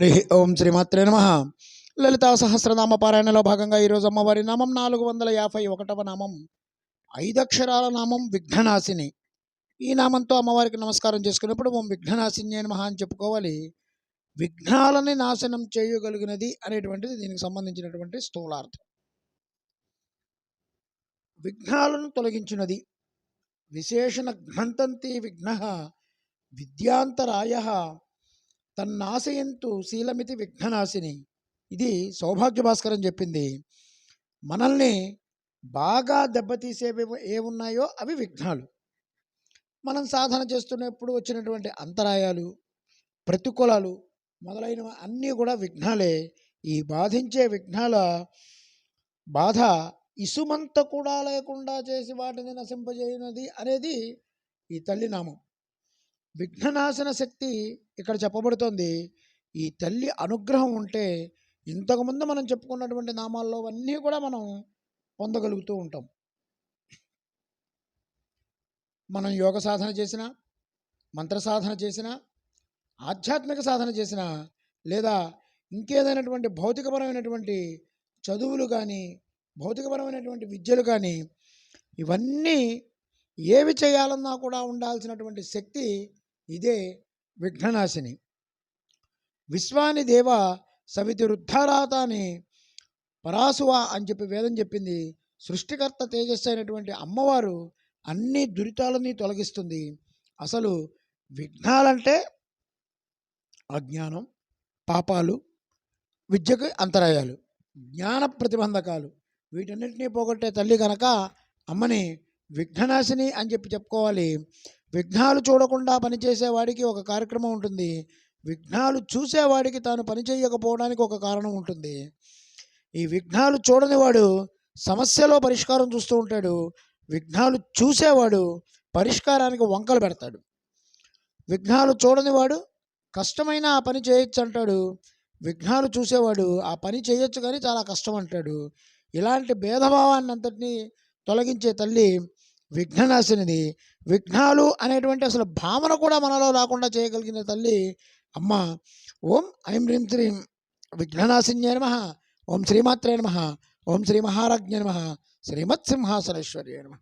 హరి ఓం శ్రీమాత్రే నమ. లలితా సహస్రనామ పారాయణలో భాగంగా ఈరోజు అమ్మవారి నామం నాలుగు వందల యాభై ఒకటవ నామం. ఐదక్షరాల నామం విఘ్ననాశిని. ఈ నామంతో అమ్మవారికి నమస్కారం చేసుకున్నప్పుడు ఓం విఘ్ననాశిని అని మహా అని చెప్పుకోవాలి. విఘ్నాలని నాశనం చేయగలిగినది అనేటువంటిది దీనికి సంబంధించినటువంటి స్థూలార్థం. విఘ్నాలను తొలగించినది. విశేషణ ఘ్నంతంతి విఘ్న విద్యాంతరాయ తన్నాశయంతు శీలమితి విఘ్ననాశిని. ఇది సౌభాగ్య భాస్కరం చెప్పింది. మనల్ని బాగా దెబ్బతీసేవి ఏమున్నాయో అవి విఘ్నాలు. మనం సాధన చేస్తున్నప్పుడు వచ్చినటువంటి అంతరాయాలు ప్రతికూలాలు మొదలైనవి అన్నీ కూడా విఘ్నాలే. ఈ బాధించే విఘ్నాల బాధ ఇసుమంత కూడా లేకుండా చేసి వాటిని నశింపజేయనది అనేది ఈ తల్లి నామం. విఘ్ననాశన శక్తి ఇక్కడ చెప్పబడుతోంది. ఈ తల్లి అనుగ్రహం ఉంటే ఇంతకుముందు మనం చెప్పుకున్నటువంటి నామాల్లో అన్నీ కూడా మనం పొందగలుగుతూ ఉంటాం. మనం యోగ సాధన చేసిన మంత్ర సాధన చేసిన ఆధ్యాత్మిక సాధన చేసిన లేదా ఇంకేదైనటువంటి భౌతికపరమైనటువంటి చదువులు కానీ భౌతికపరమైనటువంటి విద్యలు కానీ ఇవన్నీ ఏవి చేయాలన్నా కూడా ఉండాల్సినటువంటి శక్తి ఇదే విఘ్ననాశిని. విశ్వాని దేవ సవితి రుద్ధారాత అని పరాసువ అని చెప్పి వేదం చెప్పింది. సృష్టికర్త తేజస్సు అయినటువంటి అమ్మవారు అన్ని దురితాలని తొలగిస్తుంది. అసలు విఘ్నాలంటే అజ్ఞానం పాపాలు విద్యకు అంతరాయాలు జ్ఞాన ప్రతిబంధకాలు. వీటన్నిటినీ పోగొట్టే తల్లి కనుక అమ్మని విఘ్ననాశిని అని చెప్పి చెప్పుకోవాలి. విఘ్నాలు చూడకుండా పనిచేసేవాడికి ఒక కార్యక్రమం ఉంటుంది. విఘ్నాలు చూసేవాడికి తాను పని చేయకపోవడానికి ఒక కారణం ఉంటుంది. ఈ విఘ్నాలు చూడని వాడు సమస్యలో పరిష్కారం చూస్తూ ఉంటాడు. విఘ్నాలు చూసేవాడు పరిష్కారానికి వంకలు పెడతాడు. విఘ్నాలు చూడని వాడు కష్టమైన ఆ పని చేయొచ్చు అంటాడు. విఘ్నాలు చూసేవాడు ఆ పని చేయొచ్చు కానీ చాలా కష్టం అంటాడు. ఇలాంటి భేదభావాన్ని అంతటినీ తొలగించే తల్లి విఘ్ననాశినిది విఘ్నాలు అనేటువంటి అసలు భావన కూడా మనలో రాకుండా చేయగలిగిన తల్లి అమ్మ. ఓం ఐం హ్రీం శ్రీం విఘ్ననాశిన్యే నమ. ఓం శ్రీమాత్రే నమ. ఓం శ్రీ మహారాజ్ఞ నమ. శ్రీమత్సింహాసనేశ్వర్య నమ.